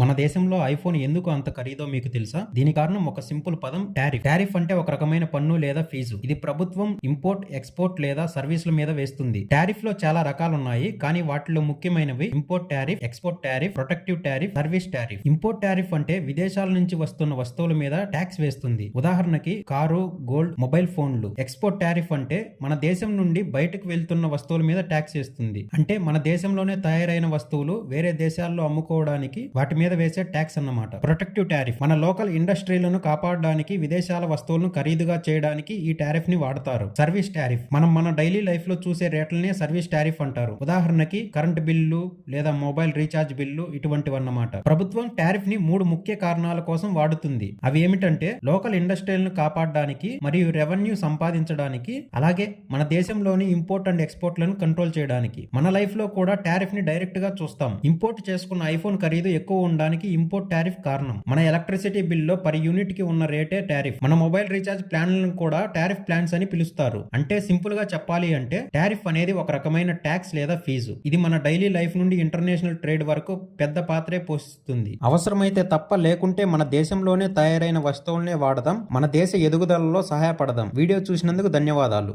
మన దేశంలో ఐఫోన్ ఎందుకు అంత ఖరీదో మీకు తెలుసా? దీని కారణం ఒక సింపుల్ పదం టారిఫ్. టారిఫ్ అంటే ఒక రకమైన పన్ను లేదా ఫీజు. ఇది ప్రభుత్వం ఇంపోర్ట్ ఎక్స్పోర్ట్ లేదా సర్వీసుల మీద వేస్తుంది. టారిఫ్లో చాలా రకాలు ఉన్నాయి కానీ వాటిలో ముఖ్యమైనవి import tariff export tariff protective tariff service tariff. Import tariff అంటే విదేశాల నుంచి వస్తున్న వస్తువుల మీద ట్యాక్స్ వేస్తుంది. ఉదాహరణకి కారు గోల్డ్ మొబైల్ ఫోన్లు. ఎక్స్పోర్ట్ టారిఫ్ అంటే మన దేశం నుండి బయటకు వెళ్తున్న వస్తువుల మీద ట్యాక్స్ వేస్తుంది. అంటే మన దేశంలోనే తయారైన వస్తువులు వేరే దేశాల్లో అమ్ముకోవడానికి వాటి మీద వేసే ట్యాక్స్ అన్నమాట. Protective tariff. మన లోకల్ ఇండస్ట్రీలను కాపాడడానికి విదేశాల వస్తువులను ఖరీదుగా చేయడానికి ఈ టారిఫ్ని వాడతారు. Service tariff. మనం మన డైలీ లైఫ్లో చూసే రేట్లనే సర్వీస్ టారిఫ్ అంటారు. ఉదాహరణకి కరెంట్ బిల్లు లేదా మొబైల్ రీఛార్జ్ బిల్లు ఇటువంటివన్నమాట. ప్రభుత్వం టారిఫ్ని మూడు ముఖ్య కారణాల కోసం వాడుతుంది. అవి ఏమిటంటే లోకల్ ఇండస్ట్రీలను కాపాడడానికి మరియు రెవెన్యూ సంపాదించడానికి అలాగే మన దేశంలోని ఇంపోర్ట్ అండ్ ఎక్స్పోర్ట్లను కంట్రోల్ చేయడానికి. మన లైఫ్లో కూడా టారిఫ్ని డైరెక్ట్గా చూస్తాం. ఇంపోర్ట్ చేసుకున్న ఐఫోన్ ఖరీదు ఎక్కువ ఉండడానికి ఇంపోర్ట్ టారిఫ్ కారణం. మన ఎలక్ట్రిసిటీ బిల్లో పర్ యూనిట్కి ఉన్న రేటే టారిఫ్. మన మొబైల్ రీఛార్జ్ ప్లాన్లను కూడా టారిఫ్ ప్లాన్స్ అని పిలుస్తారు. అంటే సింపుల్గా చెప్పాలి అంటే టారిఫ్ అనేది ఒక రకమైన ట్యాక్స్ లేదా ఫీజు. ఇది మన డైలీ లైఫ్ నుండి ఇంటర్నేషనల్ ట్రేడ్ వరకు పెద్ద పాత్రే పోషిస్తుంది. అవసరమైతే తప్ప లేకుంటే మన దేశంలోనే తయారైన వస్తువులనే వాడదాం. మన దేశ ఎదుగుదలలో సహాయపడదాం. వీడియో చూసినందుకు ధన్యవాదాలు.